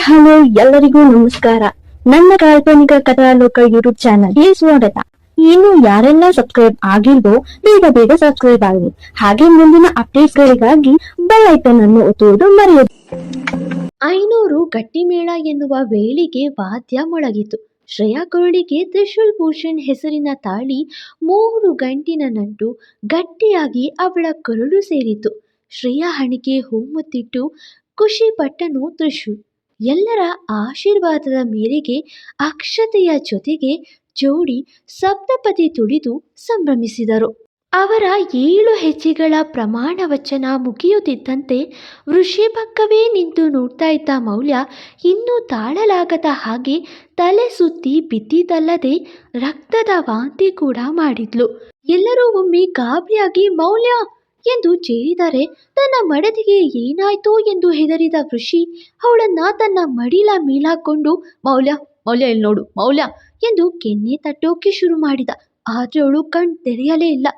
Hello, ಎಲ್ಲರಿಗೂ ನಮಸ್ಕಾರ. ನನ್ನ ಕಾಲ್ಪನಿಕ ಕಥಾಲೋಕ ಯೂಟ್ಯೂಬ್ ಚಾನಲ್ಗೆ ಸ್ವಾಗತ. ಇನ್ನು ಯಾರೆಲ್ಲ ಸಬ್ಸ್ಕ್ರೈಬ್ ಆಗಿಲ್ವೋ, ಬೇಗ ಬೇಗ ಸಬ್ಸ್ಕ್ರೈಬ್ ಆಗಿ. ಹಾಗೆ ಮುಂದಿನ ಅಪ್ಡೇಟ್ಗಳಿಗಾಗಿ ಬೆಲ್ ಐಕನ್ ಅನ್ನು ಒತ್ತುವುದು ಮರೆಯದು. ಐನೂರು ಗಟ್ಟಿಮೇಳ ಎನ್ನುವ ವೇಳೆಗೆ ವಾದ್ಯ ಮೊಳಗಿತು. ಶ್ರೇಯಾ ಕೊರಳಿಗೆ ತ್ರಿಶೂಲ್ ಭೂಷಣ್ ಹೆಸರಿನ ತಾಳಿ ಮೂರು ಗಂಟಿನ ನಂಟು ಗಟ್ಟಿಯಾಗಿ ಅವಳ ಕೊರಳು ಸೇರಿತು. ಶ್ರೇಯಾ ಹಣಿಗೆ ಹೂಮುತ್ತಿಟ್ಟು ಖುಷಿ ಪಟ್ಟನು ತ್ರಿಶೂಲ್. ಎಲ್ಲರ ಆಶೀರ್ವಾದದ ಮೇರೆಗೆ ಅಕ್ಷತೆಯ ಜೊತೆಗೆ ಜೋಡಿ ಸಪ್ತಪದಿ ತುಳಿದು ಸಂಭ್ರಮಿಸಿದರು. ಅವರ ಏಳು ಹೆಜ್ಜೆಗಳ ಪ್ರಮಾಣ ವಚನ ಮುಗಿಯುತ್ತಿದ್ದಂತೆ ವೃಷಿಪಕ್ಕವೇ ನಿಂತು ನೋಡ್ತಾ ಇದ್ದ ಮೌಲ್ಯ ಇನ್ನೂ ತಾಳಲಾಗದ ಹಾಗೆ ತಲೆ ಸುತ್ತಿ ಬಿದ್ದಿದ್ದಲ್ಲದೆ ರಕ್ತದ ವಾಂತಿ ಕೂಡ ಮಾಡಿದ್ಲು. ಎಲ್ಲರೂ ಒಮ್ಮೆ ಗಾಬರಿಯಾಗಿ, ಮೌಲ್ಯ ಎಂದು ಚೇರಿದರೆ ತನ್ನ ಮಡದಿಗೆ ಏನಾಯ್ತೋ ಎಂದು ಹೆದರಿದ ಋಷಿ, ಅವಳನ್ನ ತನ್ನ ಮಡಿಲ ಮೇಲಾಕೊಂಡು, ಮೌಲ್ಯ ಮೌಲ್ಯ ಇಲ್ಲಿ ನೋಡು, ಮೌಲ್ಯ ಎಂದು ಕೆನ್ನೆ ತಟ್ಟೋಕೆ ಶುರು ಮಾಡಿದ. ಆದ್ರೆ ಅವಳು ಕಣ್ ತೆರೆಯಲೇ ಇಲ್ಲ.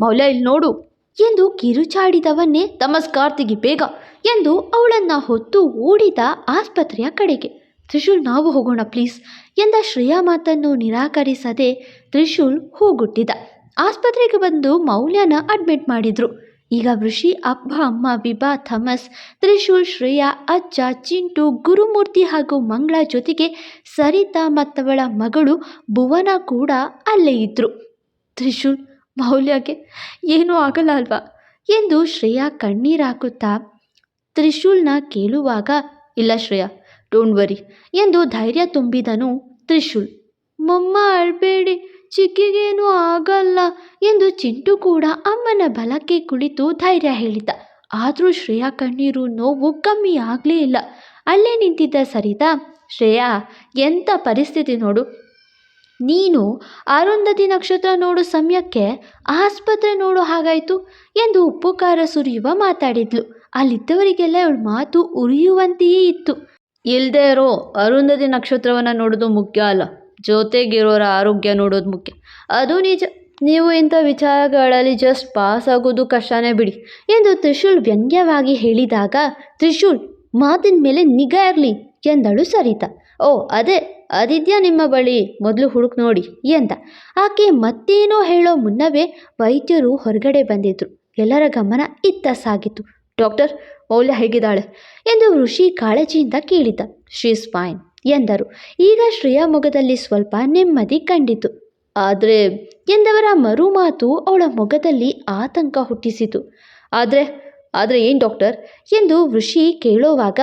ಮೌಲ್ಯ ಇಲ್ಲಿ ನೋಡು ಎಂದು ಕಿರುಚಾಡಿದವನ್ನೇ ನಮಸ್ಕಾರ ತೆಗಿ ಬೇಗ ಎಂದು ಅವಳನ್ನ ಹೊತ್ತು ಓಡಿದ ಆಸ್ಪತ್ರೆಯ ಕಡೆಗೆ. ತ್ರಿಶೂಲ್, ನಾವು ಹೋಗೋಣ ಪ್ಲೀಸ್ ಎಂದ ಶ್ರೇಯಾ ಮಾತನ್ನು ನಿರಾಕರಿಸದೆ ತ್ರಿಶೂಲ್ ಹೂಗುಟ್ಟಿದ ಆಸ್ಪತ್ರೆಗೆ ಬಂದು ಮೌಲ್ಯನ ಅಡ್ಮಿಟ್ ಮಾಡಿದ್ರು. ಈಗ ಋಷಿ ಅಪ್ಪ, ಅಮ್ಮ, ವಿಭಾ, ಥಮಸ್, ತ್ರಿಶೂಲ್, ಶ್ರೇಯಾ, ಅಜ್ಜ, ಚಿಂಟು, ಗುರುಮೂರ್ತಿ ಹಾಗೂ ಮಂಗಳ ಜೊತೆಗೆ ಸರಿತಾ ಮತ್ತವಳ ಮಗಳು ಭುವನ ಕೂಡ ಅಲ್ಲೇ ಇದ್ರು. ತ್ರಿಶೂಲ್, ಮೌಲ್ಯಗೆ ಏನೂ ಆಗಲ್ಲ ಅಲ್ವಾ? ಎಂದು ಶ್ರೇಯಾ ಕಣ್ಣೀರಾಕುತ್ತಾ ತ್ರಿಶೂಲ್ನ ಕೇಳುವಾಗ, ಇಲ್ಲ ಶ್ರೇಯಾ ಡೋಂಟ್ ವರಿ ಎಂದು ಧೈರ್ಯ ತುಂಬಿದನು ತ್ರಿಶೂಲ್. ಮೊಮ್ಮ, ಅಳ್ಬೇಡಿ. ಚಿಕ್ಕಿಗೇನೂ ಆಗಲ್ಲ ಎಂದು ಚಿಂಟು ಕೂಡ ಅಮ್ಮನ ಬಲಕ್ಕೆ ಕುಳಿತು ಧೈರ್ಯ ಹೇಳಿದ. ಆದರೂ ಶ್ರೇಯಾ ಕಣ್ಣೀರು ನೋವು ಕಮ್ಮಿ ಆಗಲೇ ಇಲ್ಲ. ಅಲ್ಲೇ ನಿಂತಿದ್ದ ಸರಿತಾ, ಶ್ರೇಯಾ ಎಂಥ ಪರಿಸ್ಥಿತಿ ನೋಡು. ನೀನು ಅರುಂಧತಿ ನಕ್ಷತ್ರ ನೋಡೋ ಸಮಯಕ್ಕೆ, ಆಸ್ಪತ್ರೆ ನೋಡೋ ಹಾಗಾಯಿತು ಎಂದು ಉಪ್ಪು ಖಾರ ಸುರಿಯುವ ಮಾತಾಡಿದ್ಲು. ಅಲ್ಲಿದ್ದವರಿಗೆಲ್ಲ ಅವಳ ಮಾತು ಉರಿಯುವಂತೆಯೇ ಇತ್ತು. ಇಲ್ಲದೆ ಇರೋ ಅರುಂಧತಿ ನಕ್ಷತ್ರವನ್ನು ನೋಡೋದು ಮುಖ್ಯ ಅಲ್ಲ. ಜೊತೆಗಿರೋರ ಆರೋಗ್ಯ ನೋಡೋದು ಮುಖ್ಯ. ಅದು ನಿಜ. ನೀವು ಇಂಥ ವಿಚಾರಗಳಲ್ಲಿ ಜಸ್ಟ್ ಪಾಸ್ ಆಗೋದು ಕಷ್ಟನೇ ಬಿಡಿ. ಎಂದು ತ್ರಿಶೂಲ್ ವ್ಯಂಗ್ಯವಾಗಿ ಹೇಳಿದಾಗ, ತ್ರಿಶೂಲ್, ಮಾತಿನ ಮೇಲೆ ನಿಗಾ ಇರಲಿ ಎಂದಳು ಸರಿತಾ. ಓ, ಅದೇ ಅದಿದ್ಯಾ ನಿಮ್ಮ ಬಳಿ ಮೊದಲು ಹುಡುಕ್ ನೋಡಿ ಎಂದ. ಆಕೆ ಮತ್ತೇನೋ ಹೇಳೋ ಮುನ್ನವೇ ವೈದ್ಯರು ಹೊರಗಡೆ ಬಂದಿದ್ರು. ಎಲ್ಲರ ಗಮನ ಇತ್ತ ಸಾಗಿತು. ಡಾಕ್ಟರ್, ಮೌಲ್ಯ ಹೇಗಿದ್ದಾಳೆ? ಎಂದು ಋಷಿ ಕಾಳಜಿಯಿಂದ ಕೇಳಿದ. ಶೀಸ್ ಫೈನ್ ಎಂದರು. ಈಗ ಶ್ರೇಯಾ ಮೊಗದಲ್ಲಿ ಸ್ವಲ್ಪ ನೆಮ್ಮದಿ ಕಂಡಿತು. ಆದರೆ, ಎಂದವರ ಮರುಮಾತು ಅವಳ ಮೊಗದಲ್ಲಿ ಆತಂಕ ಹುಟ್ಟಿಸಿತು. ಆದರೆ ಆದರೆ ಏನು ಡಾಕ್ಟರ್? ಎಂದು ಋಷಿ ಕೇಳೋವಾಗ,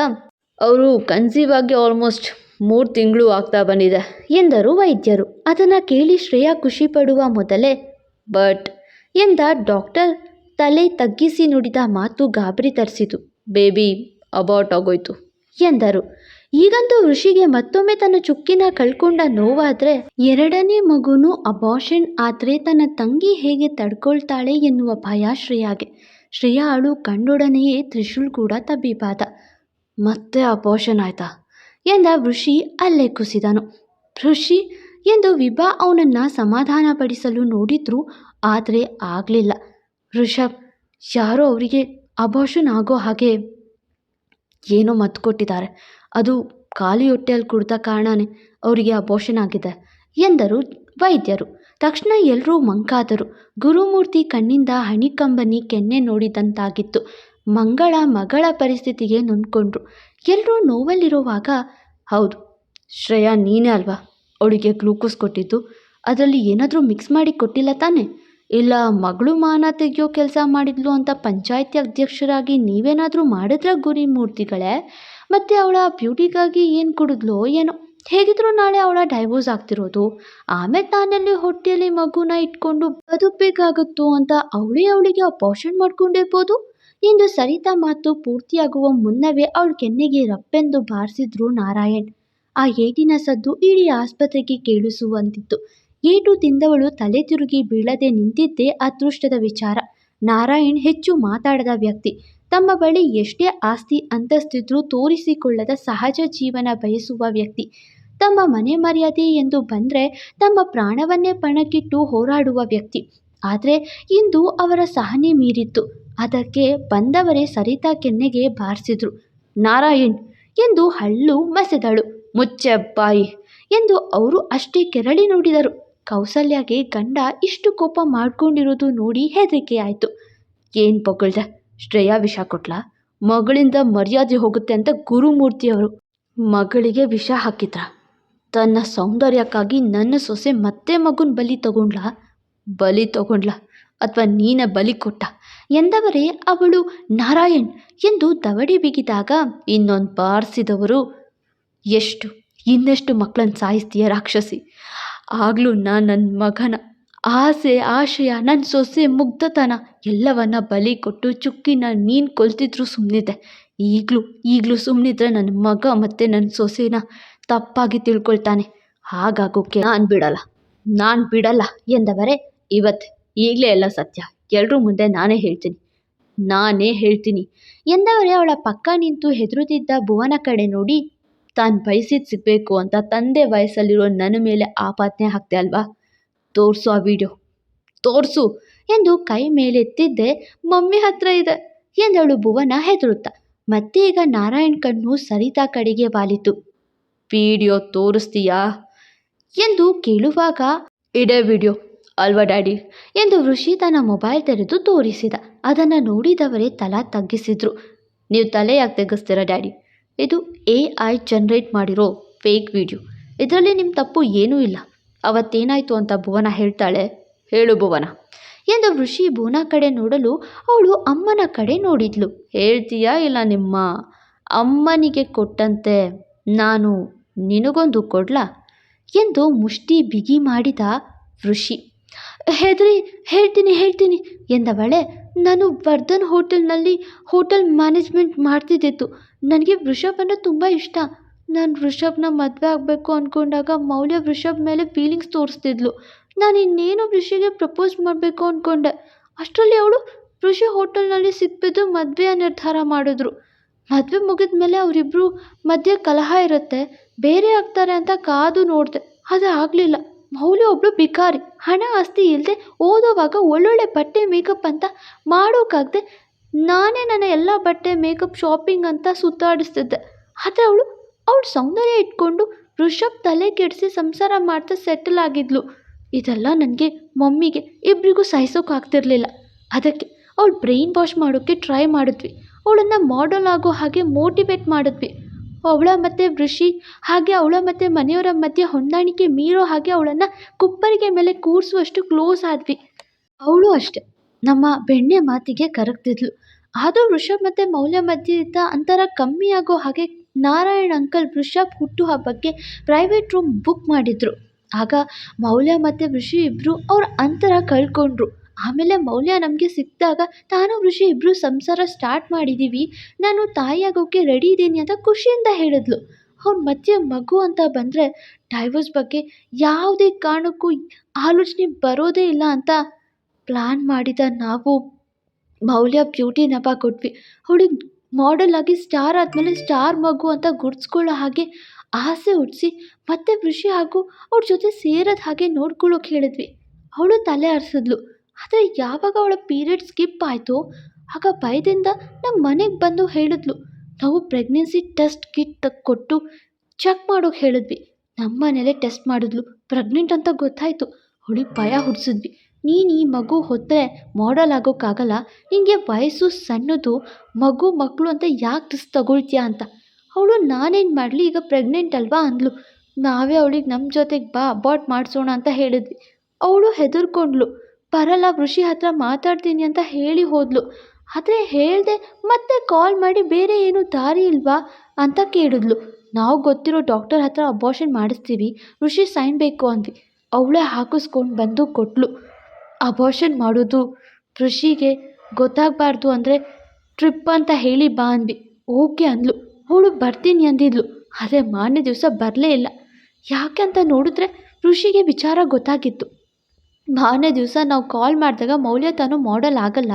ಅವರು ಕನ್ಸೀವ್ ಆಗಿ ಆಲ್ಮೋಸ್ಟ್ ಮೂರು ತಿಂಗಳು ಆಗ್ತಾ ಬಂದಿದೆ, ಎಂದರು ವೈದ್ಯರು. ಅದನ್ನು ಕೇಳಿ ಶ್ರೇಯಾ ಖುಷಿ ಪಡುವ ಮೊದಲೇ, ಬಟ್, ಎಂದ ಡಾಕ್ಟರ್ ತಲೆ ತಗ್ಗಿಸಿ ನುಡಿದ ಮಾತು ಗಾಬರಿ ತರಿಸಿತು. ಬೇಬಿ ಅಬಾಟ್ ಆಗೋಯ್ತು, ಎಂದರು. ಈಗಂತೂ ಋಷಿಗೆ ಮತ್ತೊಮ್ಮೆ ತನ್ನ ಚುಕ್ಕಿನ ಕಳ್ಕೊಂಡ ನೋವಾದ್ರೆ ಎರಡನೇ ಮಗುನು ಅಬಾಷನ್ ಆದ್ರೆ ತನ್ನ ತಂಗಿ ಹೇಗೆ ತಡ್ಕೊಳ್ತಾಳೆ ಎನ್ನುವ ಭಯ ಶ್ರೇಯಾಗೆ. ಶ್ರೇಯಾ ಅಳು ಕಂಡೊಡನೆಯೇ ತ್ರಿಶೂಲ್ ಕೂಡ ತಬ್ಬಿಪಾದ ಮತ್ತೆ ಅಪೋಷನ್ ಆಯ್ತಾ? ಎಂದ ಋಷಿ ಅಲ್ಲೇ ಕುಸಿದನು. ಋಷಿ, ಎಂದು ವಿಭಾ ಅವನನ್ನ ಸಮಾಧಾನಪಡಿಸಲು ನೋಡಿದ್ರು ಆದರೆ ಆಗಲಿಲ್ಲ. ಋಷಭ್ ಯಾರೋ ಅವರಿಗೆ ಅಬೋಷನ್ ಆಗೋ ಹಾಗೆ ಏನೋ ಮದ್ದು ಕೊಟ್ಟಿದ್ದಾರೆ. ಅದು ಖಾಲಿ ಹೊಟ್ಟೆಯಲ್ಲಿ ಕುಡಿದ ಕಾರಣನೇ ಅವರಿಗೆ ಅಬೋಷನ್ ಆಗಿದೆ ಎಂದರು ವೈದ್ಯರು. ತಕ್ಷಣ ಎಲ್ಲರೂ ಮಂಕಾದರು. ಗುರುಮೂರ್ತಿ ಕಣ್ಣಿಂದ ಹಣಿಕಂಬನಿ ಕೆನ್ನೆ ನೋಡಿದಂತಾಗಿತ್ತು. ಮಂಗಳ ಮಗಳ ಪರಿಸ್ಥಿತಿಗೆ ನೊಂದ್ಕೊಂಡ್ರು. ಎಲ್ಲರೂ ನೋವಲ್ಲಿರುವಾಗ, ಹೌದು, ಶ್ರೇಯಾ ನೀನೇ ಅಲ್ವಾ? ಅವಳಿಗೆ ಗ್ಲೂಕೋಸ್ ಕೊಟ್ಟಿದ್ದು. ಅದರಲ್ಲಿ ಏನಾದರೂ ಮಿಕ್ಸ್ ಮಾಡಿ ಕೊಟ್ಟಿಲ್ಲ ತಾನೇ? ಇಲ್ಲ, ಮಗಳು ಮಾನ ತೆಗೆಯೋ ಕೆಲಸ ಮಾಡಿದ್ಲು ಅಂತ ಪಂಚಾಯತಿ ಅಧ್ಯಕ್ಷರಾಗಿ ನೀವೇನಾದರೂ ಮಾಡಿದ್ರ ಗುರಿ ಮೂರ್ತಿಗಳೇ? ಮತ್ತು ಅವಳ ಬ್ಯೂಟಿಗಾಗಿ ಏನು ಕೊಡಿದ್ಲೋ ಏನೋ? ಹೇಗಿದ್ರು ನಾಳೆ ಅವಳ ಡೈವೋರ್ಸ್ ಆಗ್ತಿರೋದು. ಆಮೇಲೆ ತಾನಲ್ಲಿ ಹೊಟ್ಟೆಯಲ್ಲಿ ಮಗುನ ಇಟ್ಕೊಂಡು ಬದುಕಬೇಕಾಗುತ್ತೋ ಅಂತ ಅವಳೇ ಅವಳಿಗೆ ಅಪೋಷನ್ ಮಾಡ್ಕೊಂಡಿರ್ಬೋದು? ಇಂದು ಸರಿತಾ ಮಾತು ಪೂರ್ತಿಯಾಗುವ ಮುನ್ನವೇ ಅವಳ ಕೆನ್ನೆಗೆ ರಪ್ಪೆಂದು ಬಾರಿಸಿದ್ರು ನಾರಾಯಣ್. ಆ ಏಟಿನ ಸದ್ದು ಇಡೀ ಆಸ್ಪತ್ರೆಗೆ ಕೇಳಿಸುವಂತಿತ್ತು. ಏಟು ತಿಂದವಳು ತಲೆ ತಿರುಗಿ ಬೀಳದೆ ನಿಂತಿದ್ದೇ ಅದೃಷ್ಟದ ವಿಚಾರ. ನಾರಾಯಣ್ ಹೆಚ್ಚು ಮಾತಾಡದ ವ್ಯಕ್ತಿ. ತಮ್ಮ ಬಳಿ ಎಷ್ಟೇ ಆಸ್ತಿ ಅಂತಸ್ತಿದ್ರೂ ತೋರಿಸಿಕೊಳ್ಳದ ಸಹಜ ಜೀವನ ಬಯಸುವ ವ್ಯಕ್ತಿ. ತಮ್ಮ ಮನೆ ಮರ್ಯಾದೆ ಎಂದು ಬಂದರೆ ತಮ್ಮ ಪ್ರಾಣವನ್ನೇ ಪಣಕ್ಕಿಟ್ಟು ಹೋರಾಡುವ ವ್ಯಕ್ತಿ. ಆದರೆ ಇಂದು ಅವರ ಸಹನೆ ಮೀರಿತ್ತು. ಅದಕ್ಕೆ ಬಂದವರೇ ಸರಿತಾ ಕೆನ್ನೆಗೆ ಬಾರಿಸಿದ್ರು. ನಾರಾಯಣ್, ಎಂದು ಹಳ್ಳು ಮಸೆದಳು. ಮುಚ್ಚೆ ಬಾಯಿ ಎಂದು ಅವರು ಅಷ್ಟೇ ಕೆರಳಿ ನೋಡಿದರು. ಕೌಸಲ್ಯಗೆ ಗಂಡ ಇಷ್ಟು ಕೋಪ ಮಾಡ್ಕೊಂಡಿರೋದು ನೋಡಿ ಹೆದರಿಕೆ ಆಯಿತು ಏನು ಪೊಗಳ್ದೆ? ಶ್ರೇಯಾ ವಿಷ ಕೊಟ್ಲ? ಮಗಳಿಂದ ಮರ್ಯಾದೆ ಹೋಗುತ್ತೆ ಅಂತ ಗುರುಮೂರ್ತಿಯವರು ಮಗಳಿಗೆ ವಿಷ ಹಾಕಿದ್ರ. ತನ್ನ ಸೌಂದರ್ಯಕ್ಕಾಗಿ ನನ್ನ ಸೊಸೆ ಮತ್ತೆ ಮಗುನ ಬಲಿ ತಗೊಂಡ್ಲಾ? ಬಲಿ ತಗೊಂಡ್ಲ? ಅಥವಾ ನೀನ ಬಲಿ ಕೊಟ್ಟ? ಎಂದವರೇ ಅವಳು ನಾರಾಯಣ್ ಎಂದು ದವಡಿ ಬಿಗಿದಾಗ ಇನ್ನೊಂದು ಬಾರಿಸಿದವರು ಎಷ್ಟು? ಇನ್ನೆಷ್ಟು ಮಕ್ಕಳನ್ನು ಸಾಯಿಸ್ತೀಯ ರಾಕ್ಷಸಿ? ಆಗಲೂ ನಾನು ನನ್ನ ಮಗನ ಆಸೆ, ಆಶಯ ನನ್ನ ಸೊಸೆ ಮುಗ್ಧತನ ಎಲ್ಲವನ್ನ ಬಲಿ ಕೊಟ್ಟು ಚುಕ್ಕಿನ ನೀನು ಕೊಲ್ತಿದ್ರು ಸುಮ್ಮನಿದ್ದೆ ಈಗಲೂ ಈಗಲೂ ಸುಮ್ಮನಿದ್ರೆ ನನ್ನ ಮಗ ಮತ್ತು ನನ್ನ ಸೊಸೆನ ತಪ್ಪಾಗಿ ತಿಳ್ಕೊಳ್ತಾನೆ. ಹಾಗಾಗೋಕೆ ನಾನು ಬಿಡಲ್ಲ. ನಾನು ಬಿಡಲ್ಲ ಎಂದವರೇ ಇವತ್ತು ಈಗಲೇ ಎಲ್ಲ ಸತ್ಯ. ಎಲ್ಲರೂ ಮುಂದೆ ನಾನೇ ಹೇಳ್ತೀನಿ. ನಾನೇ ಹೇಳ್ತೀನಿ ಎಂದವರೇ, ಅವಳ ಪಕ್ಕ ನಿಂತು ಹೆದರುತ್ತಿದ್ದ ಭುವನ ಕಡೆ ನೋಡಿ ತಾನು ಬಯಸಿದ್ದು ಸಿಗಬೇಕು ಅಂತ ತಂದೆ ವಯಸ್ಸಲ್ಲಿರೋ ನನ್ನ ಮೇಲೆ ಆಪಾದನೆ ಹಾಕ್ತೆ ಅಲ್ವಾ? ತೋರಿಸು ಆ ವಿಡಿಯೋ. ತೋರಿಸು ಎಂದು ಕೈ ಮೇಲೆತ್ತಿದ್ದೆ ಮಮ್ಮಿ ಹತ್ರ ಇದೆ ಎಂದಳು ಭುವನ ಹೆದರುತ್ತ. ಮತ್ತೆ ಈಗ ನಾರಾಯಣ್ ಕಣ್ಣು ಸರಿತಾ ಕಡೆಗೆ ವಾಲಿತು. ವಿಡಿಯೋ ತೋರಿಸ್ತೀಯಾ? ಎಂದು ಕೇಳುವಾಗ, ಇಡೇ ವಿಡಿಯೋ ಅಲ್ವಾ ಡ್ಯಾಡಿ? ಎಂದು ಋಷಿ ತನ್ನ ಮೊಬೈಲ್ ತೆರೆದು ತೋರಿಸಿದ. ಅದನ್ನು ನೋಡಿದವರೇ ತಲಾ ತಗ್ಗಿಸಿದ್ರು. ನೀವು ತಲೆ ಯಾಕೆ ತೆಗೆಸ್ತೀರಾ ಡ್ಯಾಡಿ? ಇದು ಎ ಐ ಜನ್ರೇಟ್ ಮಾಡಿರೋ ಫೇಕ್ ವಿಡಿಯೋ ಇದರಲ್ಲಿ ನಿಮ್ಮ ತಪ್ಪು ಏನೂ ಇಲ್ಲ. ಅವತ್ತೇನಾಯಿತು ಅಂತ ಭುವನ ಹೇಳ್ತಾಳೆ. ಹೇಳು ಭುವನ. ಎಂದು ಋಷಿ ಭುವನ ಕಡೆ ನೋಡಲು ಅವಳು ಅಮ್ಮನ ಕಡೆ ನೋಡಿದ್ಲು. ಹೇಳ್ತೀಯಾ ಇಲ್ಲ ನಿಮ್ಮ? ಅಮ್ಮನಿಗೆ ಕೊಟ್ಟಂತೆ ನಾನು ನಿನಗೊಂದು ಕೊಡ್ಲಾ? ಎಂದು ಮುಷ್ಟಿ ಬಿಗಿ ಮಾಡಿದ ಋಷಿ. ಹೆದರಿ, ಹೇಳ್ತೀನಿ ಹೇಳ್ತೀನಿ ಎಂದವಳೆ. ನಾನು ವರ್ಧನ್ ಹೋಟೆಲ್ನಲ್ಲಿ ಹೋಟೆಲ್ ಮ್ಯಾನೇಜ್ಮೆಂಟ್ ಮಾಡ್ತಿದ್ದಿತ್ತು. ನನಗೆ ವೃಷಭ್ ಅಂದರೆ ತುಂಬ ಇಷ್ಟ. ನಾನು ವೃಷಭ್ನ ಮದುವೆ ಆಗಬೇಕು ಅಂದ್ಕೊಂಡಾಗ ಮೌಲ್ಯ ವೃಷಭ್ ಮೇಲೆ ಫೀಲಿಂಗ್ಸ್ ತೋರಿಸ್ತಿದ್ಲು. ನಾನು ಇನ್ನೇನು ಋಷಿಗೆ ಪ್ರಪೋಸ್ ಮಾಡಬೇಕು ಅಂದ್ಕೊಂಡೆ ಅಷ್ಟರಲ್ಲಿ ಅವಳು ಋಷಿ ಹೋಟೆಲ್ನಲ್ಲಿ ಸಿಕ್ಬಿದ್ದು ಮದುವೆಯ ನಿರ್ಧಾರ ಮಾಡಿದ್ರು. ಮದುವೆ ಮುಗಿದ ಮೇಲೆ ಅವರಿಬ್ಬರು ಮಧ್ಯೆ ಕಲಹ ಇರುತ್ತೆ. ಬೇರೆ ಆಗ್ತಾರೆ ಅಂತ ಕಾದು ನೋಡಿದೆ. ಅದು ಆಗಲಿಲ್ಲ. ಮೌಲ್ಯ ಒಬ್ಬಳು ಬಿಕಾರಿ ಹಣ ಆಸ್ತಿ ಇಲ್ಲದೆ ಓದೋವಾಗ ಒಳ್ಳೊಳ್ಳೆ ಬಟ್ಟೆ ಮೇಕಪ್ ಅಂತ ಮಾಡೋಕ್ಕಾಗದೆ ನಾನೇ ನನ್ನ ಎಲ್ಲ ಬಟ್ಟೆ ಮೇಕಪ್ ಶಾಪಿಂಗ್ ಅಂತ ಸುತ್ತಾಡಿಸ್ತಿದ್ದೆ. ಆದರೆ ಅವಳು ಅವಳು ಸೌಂದರ್ಯ ಇಟ್ಕೊಂಡು ಋಷಭ್ ತಲೆ ಕೆಡಿಸಿ ಸಂಸಾರ ಮಾಡ್ತಾ ಸೆಟಲ್ ಆಗಿದ್ಲು. ಇದೆಲ್ಲ ನನಗೆ, ಮಮ್ಮಿಗೆ ಇಬ್ಬರಿಗೂ ಸಹಿಸೋಕ್ಕಾಗ್ತಿರ್ಲಿಲ್ಲ ಅದಕ್ಕೆ ಅವಳು ಬ್ರೈನ್ ವಾಶ್ ಮಾಡೋಕ್ಕೆ ಟ್ರೈ ಮಾಡಿದ್ವಿ. ಅವಳನ್ನು ಮಾಡಲ್ ಆಗೋ ಹಾಗೆ ಮೋಟಿವೇಟ್ ಮಾಡಿದ್ವಿ. ಅವಳ ಮತ್ತು ಋಷಿ ಹಾಗೆ ಅವಳ ಮತ್ತು ಮನೆಯವರ ಮಧ್ಯೆ ಹೊಂದಾಣಿಕೆ ಮೀರೋ ಹಾಗೆ ಅವಳನ್ನು ಕುಪ್ಪರಿಗೆ ಮೇಲೆ ಕೂರಿಸುವಷ್ಟು ಕ್ಲೋಸ್ ಆದ್ವಿ. ಅವಳು ಅಷ್ಟೆ. ನಮ್ಮ ಬೆಣ್ಣೆ ಮಾತಿಗೆ ಕರಗ್ತಿದ್ಲು. ಆದರೂ ವೃಷಭ್ ಮತ್ತು ಮೌಲ್ಯ ಮಧ್ಯೆ ಇದ್ದ ಅಂತರ ಕಮ್ಮಿ ಆಗೋ ಹಾಗೆ ನಾರಾಯಣ್ ಅಂಕಲ್ ವೃಷಭ್ ಹುಟ್ಟುಹಬ್ಬಕ್ಕೆ ಪ್ರೈವೇಟ್ ರೂಮ್ ಬುಕ್ ಮಾಡಿದ್ರು. ಆಗ ಮೌಲ್ಯ ಮತ್ತು ಋಷಿ ಇಬ್ಬರು ಅವ್ರ ಅಂತರ ಕಳ್ಕೊಂಡ್ರು. ಆಮೇಲೆ ಮೌಲ್ಯ ನಮಗೆ ಸಿಕ್ಕಿದಾಗ, ತಾನು ಋಷಿ ಇಬ್ಬರು ಸಂಸಾರ ಸ್ಟಾರ್ಟ್ ಮಾಡಿದ್ದೀವಿ ನಾನು ತಾಯಿಯಾಗೋಕ್ಕೆ ರೆಡಿ ಇದ್ದೀನಿ ಅಂತ ಖುಷಿಯಿಂದ ಹೇಳಿದ್ಲು. ಅವ್ರ ಮಧ್ಯೆ ಮಗು ಅಂತ ಬಂದರೆ ಡೈವರ್ಸ್ ಬಗ್ಗೆ ಯಾವುದೇ ಕಾರಣಕ್ಕೂ ಆಲೋಚನೆ ಬರೋದೇ ಇಲ್ಲ ಅಂತ ಪ್ಲ್ಯಾನ್ ಮಾಡಿದ ನಾವು ಮೌಲ್ಯ ಬ್ಯೂಟಿ ನೆಪ ಕೊಟ್ವಿ. ಅವಳಿಗೆ ಮಾಡೆಲ್ ಆಗಿ ಸ್ಟಾರ್ ಆದಮೇಲೆ ಸ್ಟಾರ್ ಮಗು ಅಂತ ಗುರ್ತಿಸ್ಕೊಳ್ಳೋ ಹಾಗೆ ಆಸೆ ಹುಟ್ಟಿಸಿ ಮತ್ತೆ ಋಷಿ ಹಾಗೂ ಅವ್ರ ಜೊತೆ ಸೇರದ ಹಾಗೆ ನೋಡ್ಕೊಳ್ಳೋಕೆ ಹೇಳಿದ್ವಿ. ಅವಳು ತಲೆ ಆರಿಸಿದ್ಲು. ಆದರೆ ಯಾವಾಗ ಅವಳ ಪೀರಿಯಡ್ ಸ್ಕಿಪ್ ಆಯಿತು, ಆಗ ಭಯದಿಂದ ನಮ್ಮ ಮನೆಗೆ ಬಂದು ಹೇಳಿದ್ಲು. ನಾವು ಪ್ರೆಗ್ನೆನ್ಸಿ ಟೆಸ್ಟ್ ಕಿಟ್ ಕೊಟ್ಟು ಚೆಕ್ ಮಾಡೋಕೆ ಹೇಳಿದ್ವಿ. ನಮ್ಮ ಮನೇಲೆ ಟೆಸ್ಟ್ ಮಾಡಿದ್ಲು. ಪ್ರೆಗ್ನೆಂಟ್ ಅಂತ ಗೊತ್ತಾಯಿತು. ಅವಳಿಗೆ ಭಯ ಹುಟ್ಟಿಸಿದ್ವಿ ನೀನು ಈ ಮಗು ಹೊತ್ತರೆ ಮಾಡಲ್ ಆಗೋಕ್ಕಾಗಲ್ಲ? ನಿನಗೆ ವಯಸ್ಸು ಸಣ್ಣದು, ಮಗು ಮಕ್ಕಳು ಅಂತ ಯಾಕೆ ರಿಸ್ಕ್ ತಗೊಳ್ತೀಯಾ ಅಂತ? ಅವಳು ನಾನೇನು ಮಾಡಲಿ? ಈಗ ಪ್ರೆಗ್ನೆಂಟ್ ಅಲ್ವಾ ಅಂದ್ಲು. ನಾವೇ ಅವಳಿಗೆ ನಮ್ಮ ಜೊತೆಗೆ ಬಾ ಅಬಾರ್ಟ್ ಮಾಡಿಸೋಣ ಅಂತ ಹೇಳಿದ್ವಿ. ಅವಳು ಹೆದರ್ಕೊಂಡ್ಲು. ಬರಲ್ಲ ಋಷಿ ಹತ್ರ ಮಾತಾಡ್ತೀನಿ ಅಂತ ಹೇಳಿ ಹೋದ್ಲು. ಆದರೆ ಹೇಳ್ದೆ, ಮತ್ತೆ ಕಾಲ್ ಮಾಡಿ ಬೇರೆ ಏನು ದಾರಿ ಇಲ್ವಾ? ಅಂತ ಕೇಳಿದ್ಲು. ನಾವು ಗೊತ್ತಿರೋ ಡಾಕ್ಟರ್ ಹತ್ರ ಅಬಾರ್ಷನ್ ಮಾಡಿಸ್ತೀವಿ. ಋಷಿ ಸೈನ್ ಬೇಕು ಅಂದ್ವಿ. ಅವಳೇ ಹಾಕಿಸ್ಕೊಂಡು ಬಂದು ಕೊಟ್ಲು. ಅಬಾರ್ಷನ್ ಮಾಡೋದು ಋಷಿಗೆ ಗೊತ್ತಾಗಬಾರ್ದು ಅಂದರೆ ಟ್ರಿಪ್ ಅಂತ ಹೇಳಿ ಬಾ ಅಂದ್ವಿ. ಓಕೆ ಅಂದ್ಲು. ಅವಳು ಬರ್ತೀನಿ ಅಂದಿದ್ಲು. ಆದರೆ ಮಾರನೇ ದಿವಸ ಬರಲೇ ಇಲ್ಲ. ಯಾಕೆ ಅಂತ ನೋಡಿದ್ರೆ ಋಷಿಗೆ ವಿಚಾರ ಗೊತ್ತಾಗಿತ್ತು. ಮಾರನೇ ದಿವಸ ನಾವು ಕಾಲ್ ಮಾಡಿದಾಗ ಮೌಲ್ಯ ತಾನು ಮಾಡಲ್ ಆಗಲ್ಲ.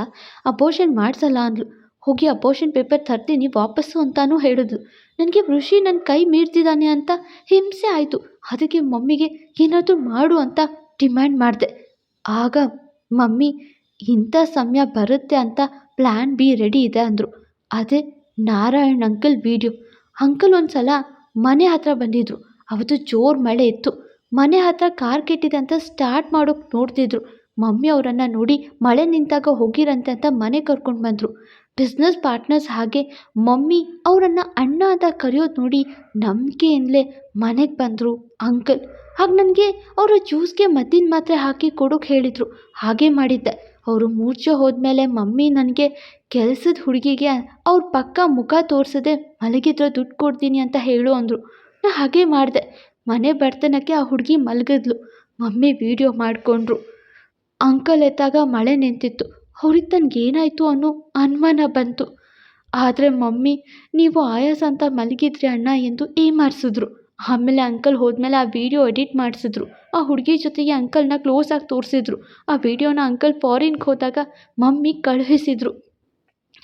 ಅಬೋರ್ಷನ್ ಮಾಡಿಸಲ್ಲ ಅಂದ್ಲು. ಹೋಗಿ ಅಬೋಷನ್ ಪೇಪರ್ ತರ್ತೀನಿ, ವಾಪಸ್ಸು ಅಂತಾನೂ ಹೇಳಿದ್ಲು. ನನಗೆ ಋಷಿ ನನ್ನ ಕೈ ಮೀರ್ತಿದ್ದಾನೆ ಅಂತ ಹಿಂಸೆ ಆಯಿತು. ಅದಕ್ಕೆ ಮಮ್ಮಿಗೆ ಏನಾದರೂ ಮಾಡು ಅಂತ ಡಿಮ್ಯಾಂಡ್ ಮಾಡಿದೆ. ಆಗ ಮಮ್ಮಿ, ಇಂಥ ಸಮಯ ಬರುತ್ತೆ ಅಂತ ಪ್ಲ್ಯಾನ್ ಬಿ ರೆಡಿ ಇದೆ ಅಂದರು. ಅದೇ ನಾರಾಯಣ್ ಅಂಕಲ್ ವೀಡಿಯೋ ಅಂಕಲ್ ಒಂದು ಸಲ ಮನೆ ಹತ್ರ ಬಂದಿದ್ರು. ಅವತ್ತು ಜೋರು ಮಳೆ ಇತ್ತು. ಮನೆ ಹತ್ರ ಕಾರ್ ಕೆಟ್ಟಿದೆ ಅಂತ ಸ್ಟಾರ್ಟ್ ಮಾಡೋಕೆ ನೋಡ್ತಿದ್ರು. ಮಮ್ಮಿ ಅವರನ್ನು ನೋಡಿ ಮಳೆ ನಿಂತಾಗ ಹೋಗಿರಂತೆ ಅಂತ ಮನೆ ಕರ್ಕೊಂಡು ಬಂದರು. ಬಿಸ್ನೆಸ್ ಪಾರ್ಟ್ನರ್ಸ್ ಹಾಗೆ ಮಮ್ಮಿ ಅವರನ್ನು ಅಣ್ಣ ಅಂತ ಕರೆಯೋದು ನೋಡಿ ನಂಬಿಕೆಯಿಂದಲೇ ಮನೆಗೆ ಬಂದರು ಅಂಕಲ್ ಆಗ ನನಗೆ ಅವರು ಜ್ಯೂಸ್ಗೆ ಮದ್ದಿನ ಮಾತ್ರೆ ಹಾಕಿ ಕೊಡೋಕೆ ಹೇಳಿದರು. ಹಾಗೆ ಮಾಡಿದ್ದೆ. ಅವರು ಮೂರ್ಛೆ ಹೋದ್ಮೇಲೆ ಮಮ್ಮಿ ನನಗೆ ಕೆಲಸದ ಹುಡುಗಿಗೆ ಅವ್ರ ಪಕ್ಕ ಮುಖ ತೋರಿಸದೆ ಮಲಗಿದ್ರೆ ದುಡ್ಡು ಕೊಡ್ತೀನಿ ಅಂತ ಹೇಳು ಅಂದರು. ನಾ ಹಾಗೆ ಮಾಡಿದೆ. ಮನೆ ಬರ್ತನಕ್ಕೆ ಆ ಹುಡುಗಿ ಮಲಗಿದ್ಲು. ಮಮ್ಮಿ ವೀಡಿಯೋ ಮಾಡಿಕೊಂಡ್ರು. ಅಂಕಲ್ ಎತ್ತಾಗ ಮಳೆ ನಿಂತಿತ್ತು. ಅವ್ರಿಗೆ ತನಗೇನಾಯಿತು ಅನ್ನೋ ಅನುಮಾನ ಬಂತು. ಆದರೆ ಮಮ್ಮಿ, ನೀವು ಆಯಾಸ ಅಂತ ಮಲಗಿದ್ರಿ ಅಣ್ಣ ಎಂದು ಏಮಾರಿಸಿದ್ರು. ಆಮೇಲೆ ಅಂಕಲ್ ಹೋದ್ಮೇಲೆ ಆ ವಿಡಿಯೋ ಎಡಿಟ್ ಮಾಡಿಸಿದ್ರು. ಆ ಹುಡುಗಿ ಜೊತೆಗೆ ಅಂಕಲ್ನ ಕ್ಲೋಸಾಗಿ ತೋರಿಸಿದ್ರು. ಆ ವಿಡಿಯೋನ ಅಂಕಲ್ ಫಾರಿನ್ಗೆ ಹೋದಾಗ ಮಮ್ಮಿ ಕಳುಹಿಸಿದ್ರು.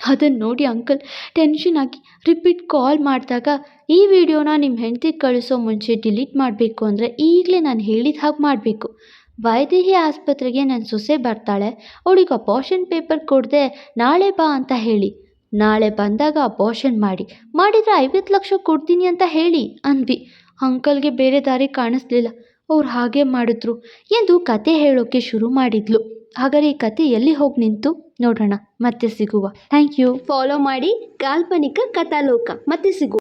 ಅದನ್ನು ನೋಡಿ ಅಂಕಲ್ ಟೆನ್ಷನ್ ಆಗಿ ರಿಪೀಟ್ ಕಾಲ್ ಮಾಡಿದಾಗ ಈ ವಿಡಿಯೋನ ನಿಮ್ಮ ಹೆಂಡ್ತಿಗೆ ಕಳಿಸೋ ಮುಂಚೆ ಡಿಲೀಟ್ ಮಾಡಬೇಕು ಅಂದರೆ ಈಗಲೇ ನಾನು ಹೇಳಿದ ಹಾಗೆ ಮಾಡಬೇಕು. ವೈದೇಹಿ ಆಸ್ಪತ್ರೆಗೆ ನನ್ನ ಸೊಸೆ ಬರ್ತಾಳೆ. ಅವಳಿಗೆ ಅಪಾಷನ್ ಪೇಪರ್ ಕೊಡದೆ ನಾಳೆ ಬಾ ಅಂತ ಹೇಳಿ. ನಾಳೆ ಬಂದಾಗ ಅಪಾಷನ್ ಮಾಡಿ. ಮಾಡಿದರೆ ಐವತ್ತು ಲಕ್ಷ ಕೊಡ್ತೀನಿ ಅಂತ ಹೇಳಿ ಅಂದ್ವಿ. ಅಂಕಲ್ಗೆ ಬೇರೆ ದಾರಿ ಕಾಣಿಸ್ಲಿಲ್ಲ. ಅವ್ರು ಹಾಗೆ ಮಾಡಿದ್ರು ಎಂದು ಕತೆ ಹೇಳೋಕ್ಕೆ ಶುರು ಮಾಡಿದ್ಲು. ಹಾಗಾದ್ರೆ ಈ ಕತೆ ಎಲ್ಲಿ ಹೋಗಿ ನಿಂತು? ನೋಡೋಣ. ಮತ್ತೆ ಸಿಗುವ. ಥ್ಯಾಂಕ್ ಯು ಫಾಲೋ ಮಾಡಿ ಕಾಲ್ಪನಿಕ ಕಥಾಲೋಕ. ಮತ್ತೆ ಸಿಗು